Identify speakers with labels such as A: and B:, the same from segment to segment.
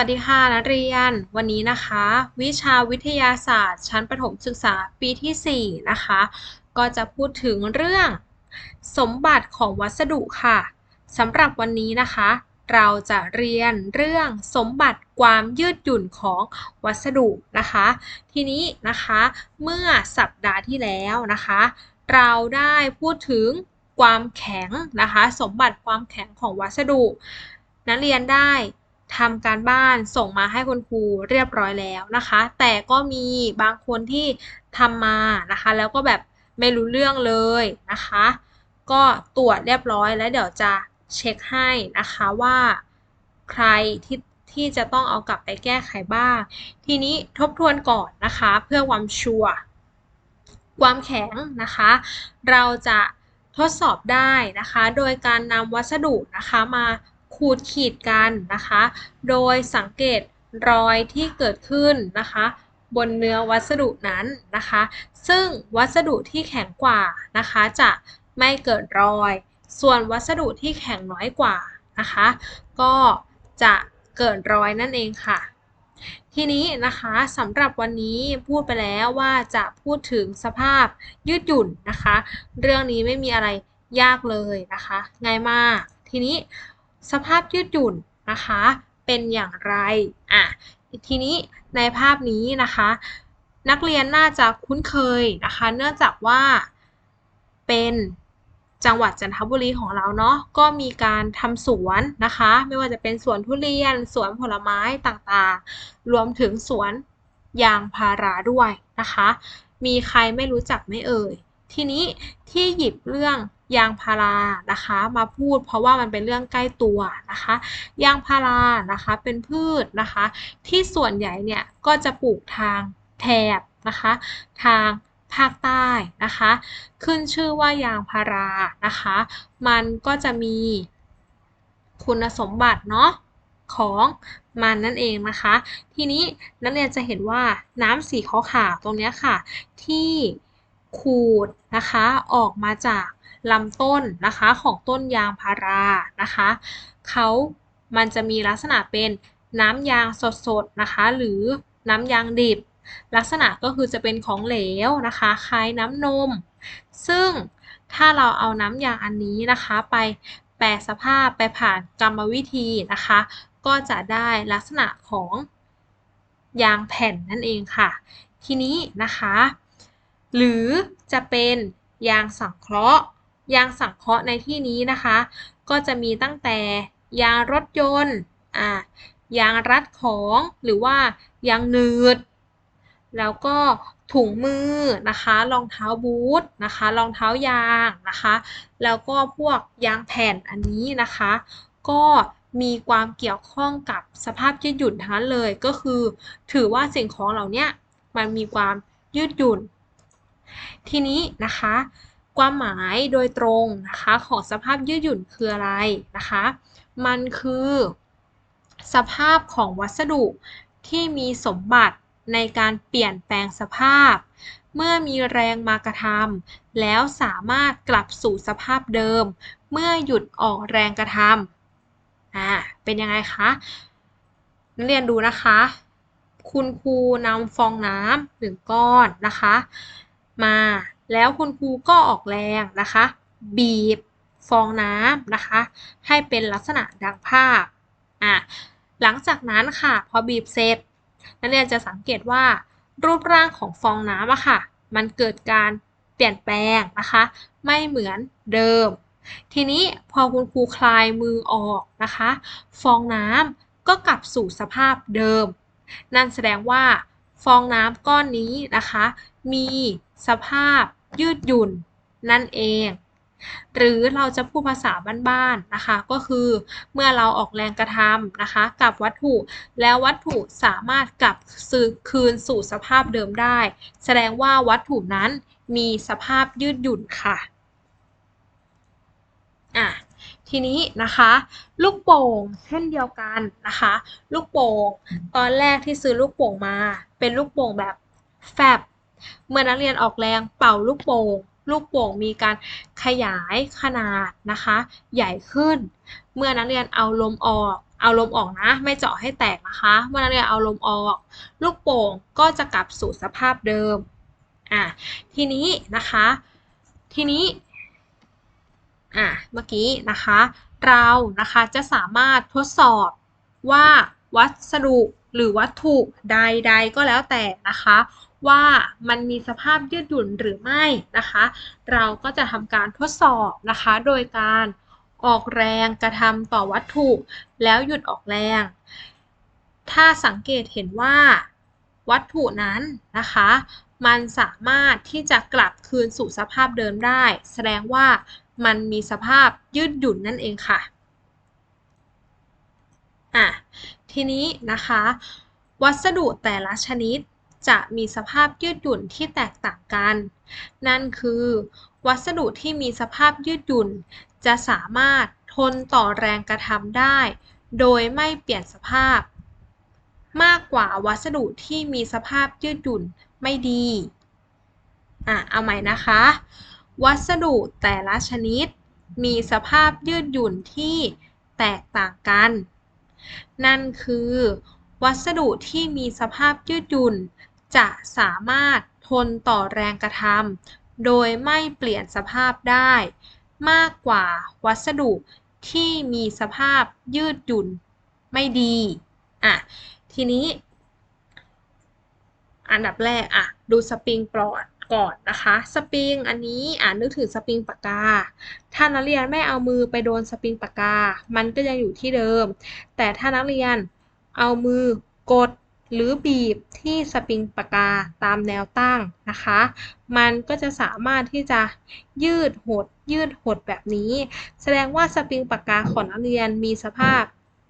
A: วัสดีค่ะนักเรียน วันนี้นะคะ วิชาวิทยาศาสตร์ ชั้นประถมศึกษาปีที่ 4 นะคะ ก็จะพูดถึงเรื่องสมบัติของวัสดุค่ะสำหรับวันนี้นะคะ เราจะเรียนเรื่องสมบัติความยืดหยุ่นของวัสดุนะคะ ทีนี้นะคะเมื่อสัปดาห์ที่แล้วนะคะ เราได้พูดถึงความแข็งนะคะ สมบัติความแข็งของวัสดุ นักเรียนได้ ทำการบ้านส่งมาให้คุณครูเรียบร้อยแล้วนะคะ แต่ก็มีบางคนที่ทำมานะคะ แล้วก็แบบไม่รู้เรื่องเลยนะคะ ก็ตรวจเรียบร้อยแล้วเดี๋ยวจะเช็คให้นะคะว่าใครที่ที่จะต้องเอากลับไปแก้ไขบ้าง ทีนี้ทบทวนก่อนนะคะ เพื่อความชัวร์ความแข็งนะคะ เราจะทดสอบได้นะคะ โดยการนำวัสดุนะคะมา ขูดขีดกันนะคะ โดยสังเกตรอยที่เกิดขึ้นนะคะ บนเนื้อวัสดุนั้นนะคะ ซึ่งวัสดุที่แข็งกว่านะคะ จะไม่เกิดรอย ส่วนวัสดุที่แข็งน้อยกว่านะคะ ก็จะเกิดรอยนั่นเองค่ะ ทีนี้นะคะสำหรับวันนี้พูดไปแล้วว่าจะพูดถึงสภาพยืดหยุ่นนะคะ เรื่องนี้ไม่มีอะไรยากเลยนะคะ ง่ายมาก ทีนี้ สภาพยืดหยุ่นนะคะ เป็นอย่างไรอะทีนี้ในภาพนี้นะคะ นักเรียนน่าจะคุ้นเคยนะคะ เนื่องจากว่าเป็นจังหวัดจันทบุรีของเราเนาะก็มีการทำสวนนะคะ ไม่ว่าจะเป็นสวนทุเรียน สวนผลไม้ต่างๆ รวมถึงสวนยางพาราด้วยนะคะ มีใครไม่รู้จักไม่เอ่ย ทีนี้ที่หยิบเรื่องยางพารานะคะ มาพูดเพราะว่ามันเป็นเรื่องใกล้ตัวนะคะ ยางพารานะคะเป็นพืชนะคะ ที่ส่วนใหญ่เนี่ยก็จะปลูกทางแถบนะคะ ทางภาคใต้นะคะ ขึ้นชื่อว่ายางพารานะคะ มันก็จะมีคุณสมบัติเนาะของมันนั่นเองนะคะ ทีนี้นักเรียนจะเห็นว่าน้ำสีขาวๆตรงนี้ค่ะ ที่ ขูดนะคะออกมาจากลำต้นนะคะของต้นยางพารานะคะเขามันจะมีลักษณะเป็นน้ำยางสดๆนะคะ หรือน้ำยางดิบ ลักษณะก็คือจะเป็นของเหลวนะคะคล้ายน้ำนม ซึ่งถ้าเราเอาน้ำยางอันนี้นะคะไปแปรสภาพไปผ่านกรรมวิธีนะคะ ก็จะได้ลักษณะของยางแผ่นนั่นเองค่ะ ทีนี้นะคะ หรือจะเป็นยางสังเคราะห์ ยางสังเคราะห์ในที่นี้นะคะ ก็จะมีตั้งแต่ยางรถยนต์อ่ายางรัดของหรือว่ายางหนืด แล้วก็ถุงมือนะคะ รองเท้าบูทนะคะ รองเท้ายางนะคะ แล้วก็พวกยางแผ่นอันนี้นะคะ ก็มีความเกี่ยวข้องกับสภาพยืดหยุ่นทั้งนั้นเลยก็คือ ถือว่าสิ่งของเหล่านี้มันมีความยืดหยุ่น ทีนี้นะคะ ความหมายโดยตรงนะคะของสภาพยืดหยุ่นคืออะไรนะคะ มันคือสภาพของวัสดุที่มีสมบัติในการเปลี่ยนแปลงสภาพ เมื่อมีแรงมากระทำแล้วสามารถกลับสู่สภาพเดิม เมื่อหยุดออกแรงกระทำอ่าเป็นยังไงคะนักเรียนดูนะคะ คุณครูนำฟองน้ำหนึ่งก้อนนะคะ มา แล้วคุณครูก็ออกแรงนะคะ บีบฟองน้ำนะคะ ให้เป็นลักษณะดังภาพอะหลังจากนั้นค่ะพอบีบเสร็จนักเรียนจะสังเกตว่า รูปร่างของฟองน้ำอะค่ะ มันเกิดการเปลี่ยนแปลงนะคะ ไม่เหมือนเดิม ทีนี้พอคุณครูคลายมือออกนะคะ ฟองน้ำก็กลับสู่สภาพเดิม นั่นแสดงว่าฟองน้ำก้อนนี้นะคะ มีสภาพยืดหยุ่นนั่นเอง หรือเราจะพูดภาษาบ้านๆนะคะ ก็คือเมื่อเราออกแรงกระทำนะคะ กับวัตถุแล้ววัตถุสามารถกลับซื้อคืนสู่สภาพเดิมได้ แสดงว่าวัตถุนั้นมีสภาพยืดหยุ่นค่ะอะทีนี้นะคะ ลูกโป่งเช่นเดียวกันนะคะ ลูกโป่งตอนแรกที่ซื้อลูกโป่งมา เป็นลูกโป่งแบบแฟบ เมื่อนักเรียนออกแรงเป่าลูกโป่งลูกโป่งมีการขยายขนาดนะคะ ใหญ่ขึ้น เมื่อนักเรียนเอาลมออก เอาลมออกนะ ไม่เจาะให้แตกนะคะ เมื่อนักเรียนเอาลมออก ลูกโป่งก็จะกลับสู่สภาพเดิมอะทีนี้นะคะ ทีนี้อะเมื่อกี้นะคะ เรานะคะจะสามารถทดสอบว่าวัสดุหรือวัตถุใดๆก็แล้วแต่นะคะ ว่ามันมีสภาพยืดหยุ่นหรือไม่นะคะ เราก็จะทำการทดสอบนะคะ โดยการออกแรงกระทำต่อวัตถุ แล้วหยุดออกแรง ถ้าสังเกตเห็นว่าวัตถุนั้นนะคะ มันสามารถที่จะกลับคืนสู่สภาพเดิมได้ แสดงว่ามันมีสภาพยืดหยุ่นนั่นเองค่ะอะทีนี้นะคะ วัสดุแต่ละชนิด จะมีสภาพยืดหยุ่นที่แตกต่างกัน นั่นคือ วัสดุที่มีสภาพยืดหยุ่น จะสามารถทนต่อแรงกระทำได้ โดยไม่เปลี่ยนสภาพ มากกว่าวัสดุที่มีสภาพยืดหยุ่นไม่ดีอะเอาใหม่นะคะ วัสดุแต่ละชนิด มีสภาพยืดหยุ่นที่แตกต่างกัน นั่นคือ วัสดุที่มีสภาพยืดหยุ่น จะสามารถทนต่อแรงกระทำโดยไม่เปลี่ยนสภาพได้ มากกว่าวัสดุที่มีสภาพยืดหยุ่นไม่ดีอะทีนี้ อันดับแรกอะดูสปริงปลอดก่อนนะคะ สปริงอันนี้อ่านึกถึงสปริงปากกา ถ้านักเรียนไม่เอามือไปโดนสปริงปากกา มันก็ยังอยู่ที่เดิม แต่ถ้านักเรียนเอามือกด หรือบีบที่สปริงปากกาตามแนวตั้งนะคะ มันก็จะสามารถที่จะยืดหดยืดหดแบบนี้ แสดงว่าสปริงปากกาของนักเรียนมีสภาพ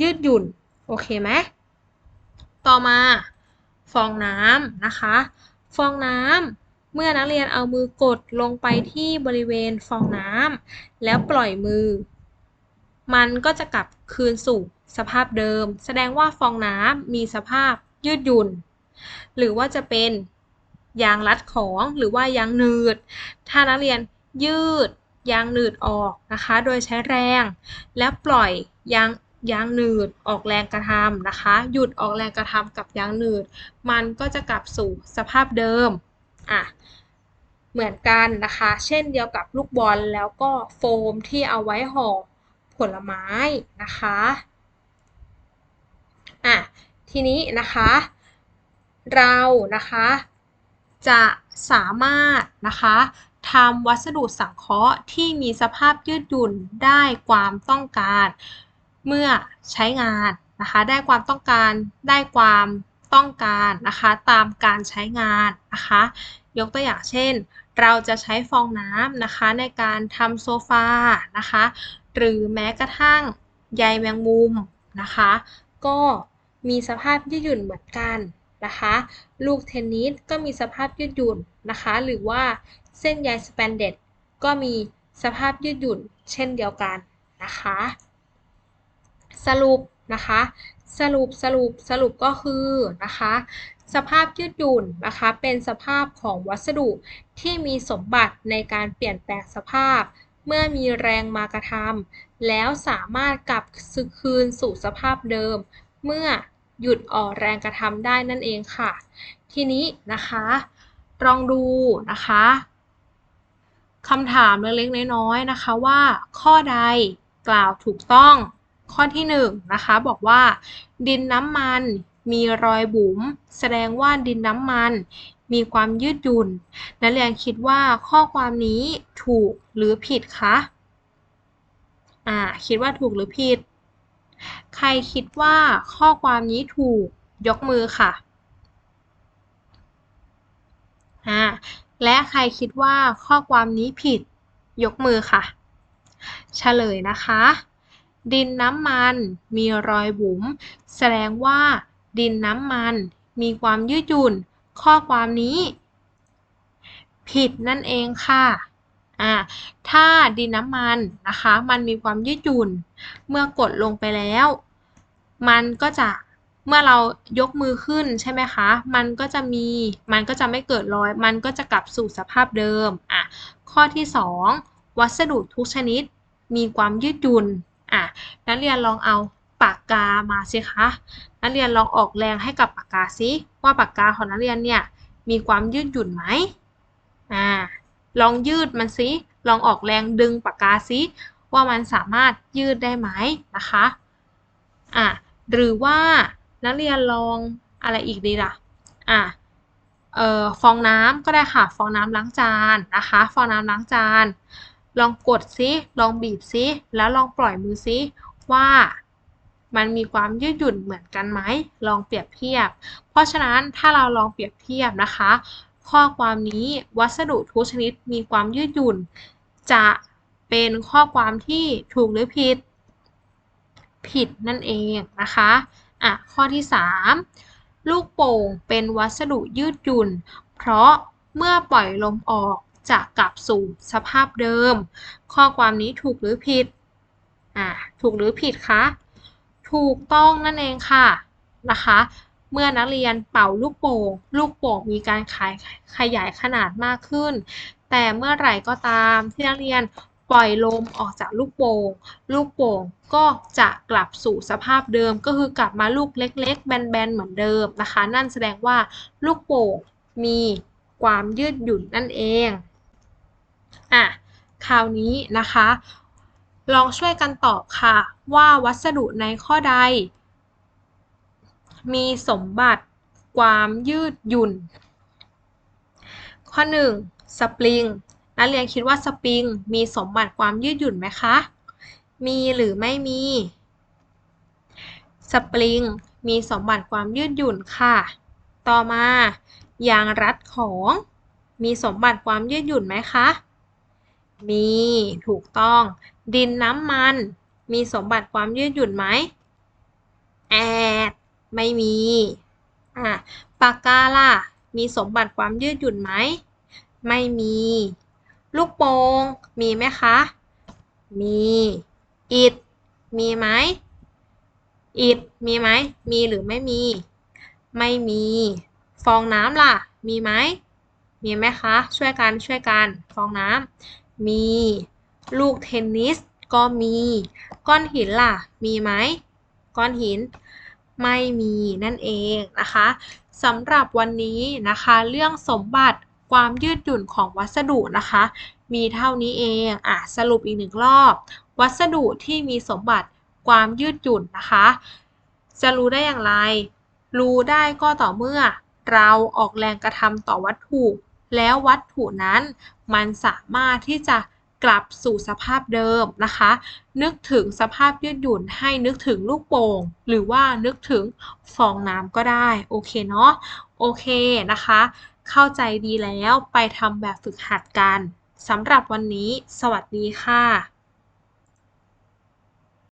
A: ยืดหยุ่น โอเคไหม ต่อมาฟองน้ำนะคะ ฟองน้ำเมื่อนักเรียนเอามือกดลงไปที่บริเวณฟองน้ำแล้วปล่อยมือ มันก็จะกลับคืนสู่สภาพเดิม แสดงว่าฟองน้ำมีสภาพ ยืดหยุ่น หรือว่าจะเป็นยางรัดของหรือว่ายางหนืด ถ้านักเรียนยืดยางหนืดออกนะคะ โดยใช้แรง แล้วปล่อยยางยางหนืดออกแรงกระทำนะคะ หยุดออกแรงกระทำกับยางหนืด มันก็จะกลับสู่สภาพเดิมอะเหมือนกันนะคะ เช่นเดียวกับลูกบอลแล้วก็โฟมที่เอาไว้ห่อผลไม้นะคะอะ ทีนี้นะคะ เรานะคะจะสามารถนะคะทำวัสดุสังเคราะห์ที่มีสภาพยืดหยุ่นได้ความต้องการ เมื่อใช้งานนะคะ ได้ความต้องการได้ความต้องการนะคะ ตามการใช้งานนะคะ ยกตัวอย่างเช่น เราจะใช้ฟองน้ำนะคะในการทำโซฟานะคะ หรือแม้กระทั่งใยแมงมุมนะคะ ก็ มีสภาพยืดหยุ่นเหมือนกันนะคะ ลูกเทนนิสก็มีสภาพยืดหยุ่นนะคะ หรือว่าเส้นใยสแปนเดตก็มีสภาพยืดหยุ่นเช่นเดียวกันนะคะ สรุปนะคะ สรุปสรุปสรุปก็คือนะคะ สภาพยืดหยุ่นนะคะ เป็นสภาพของวัสดุที่มีสมบัติในการเปลี่ยนแปลงสภาพ เมื่อมีแรงมากระทำแล้วสามารถกลับคืนสู่สภาพเดิม เมื่อหยุดออกแรงกระทำได้นั่นเองค่ะ ทีนี้นะคะลองดูนะคะคำถามเล็กๆน้อยๆนะคะว่า ข้อใดกล่าวถูกต้อง ข้อที่1นนะคะบอกว่า ดินน้ำมันมีรอยบุ๋มแสดงว่าดินน้ำมันมีความยืดหยุ่น นักเรียนคิดว่าข้อความนี้ถูกหรือผิดคะ อ่า คิดว่าถูกหรือผิด ใครคิดว่าข้อความนี้ถูกยกมือค่ะอ่าและใครคิดว่าข้อความนี้ผิดยกมือค่ะ เฉลยนะคะ ดินน้ำมันมีรอยบุ๋มแสดงว่า ดินน้ำมันมีความยืดหยุ่น ข้อความนี้ ผิดนั่นเองค่ะ อ่าถ้าดินน้ำมันนะคะ มันมีความยืดหยุ่น เมื่อกดลงไปแล้ว มันก็จะเมื่อเรายกมือขึ้นใช่ไหมคะ มันก็จะมี มันก็จะไม่เกิดรอย มันก็จะกลับสู่สภาพเดิม อะ ข้อที่ 2 วัสดุทุกชนิดมีความยืดหยุ่น อะ นักเรียนลองเอาปากกามาสิคะ นักเรียนลองออกแรงให้กับปากกาซิว่าปากกาของนักเรียนเนี่ยมีความยืดหยุ่นไหม อ่า ลองยืดมันซิลองออกแรงดึงปากกาซิว่ามันสามารถยืดได้ไหมนะคะอะหรือว่านักเรียนลองอะไรอีกดีล่ะอะเอ่อฟองน้ำก็ได้ค่ะ ฟองน้ำล้างจานนะคะ ฟองน้ำล้างจาน ลองกดซิลองบีบซิแล้วลองปล่อยมือซิว่ามันมีความยืดหยุ่นเหมือนกันไหม ลองเปรียบเทียบ เพราะฉะนั้นถ้าเราลองเปรียบเทียบนะคะ ข้อความนี้วัสดุทุกชนิดมีความยืดหยุ่น จะเป็นข้อความที่ถูกหรือผิด ผิดนั่นเองนะคะอะข้อที่ 3 ลูกโป่งเป็นวัสดุยืดหยุ่น เพราะเมื่อปล่อยลมออกจะกลับสู่สภาพเดิม ข้อความนี้ถูกหรือผิดอะถูกหรือผิดคะถูกต้องนั่นเองค่ะนะคะ เมื่อนักเรียนเป่าลูกโป่ง ลูกโป่งมีการขายขยายขนาดมากขึ้น แต่เมื่อไหร่ก็ตามที่นักเรียนปล่อยลมออกจากลูกโป่ง ลูกโป่งก็จะกลับสู่สภาพเดิม ก็คือกลับมาลูกเล็ก ๆ แบน ๆ เหมือนเดิมนะคะ นั่นแสดงว่าลูกโป่งมีความยืดหยุ่นนั่นเอง อะ คราวนี้นะคะ ลองช่วยกันตอบค่ะว่าวัสดุในข้อใด มีสมบัติความยืดหยุ่น ข้อ 1 สปริง นักเรียนคิดว่าสปริงมีสมบัติความยืดหยุ่นไหมคะ มีหรือไม่มี สปริงมีสมบัติความยืดหยุ่นค่ะ ต่อมา ยางรัดของ มีสมบัติความยืดหยุ่นไหมคะ มี ถูกต้อง ดินน้ำมัน มีสมบัติความยืดหยุ่นไหมแอด ไม่มี อะปากกาล่ะ มีสมบัติความยืดหยุ่นไหม ไม่มี ลูกโป่งมีไหมคะ มี อิฐ มีไหม อิฐ มีไหม มีหรือไม่มี ไม่มี ฟองน้ำล่ะ มีไหม มีไหมคะ ช่วยกันช่วยกัน ฟองน้ำ มี ลูกเทนนิส ก็มี ก้อนหินล่ะ มีไหม ก้อนหิน ไม่มีนั่นเองนะคะสำหรับวันนี้นะคะเรื่องสมบัติความยืดหยุ่นของวัสดุนะคะ มีเท่านี้เองอะสรุปอีกหนึ่งรอบ วัสดุที่มีสมบัติความยืดหยุ่นนะคะ จะรู้ได้อย่างไร รู้ได้ก็ต่อเมื่อเราออกแรงกระทำต่อวัตถุ แล้ววัตถุนั้นมันสามารถที่จะ กลับสู่สภาพเดิมนะคะ นึกถึงสภาพยืดหยุ่นให้นึกถึงลูกโป่ง หรือว่านึกถึงฟองน้ำก็ได้ โอเคเนาะ โอเคนะคะ เข้าใจดีแล้วไปทำแบบฝึกหัดกันสำหรับวันนี้ สวัสดีค่ะ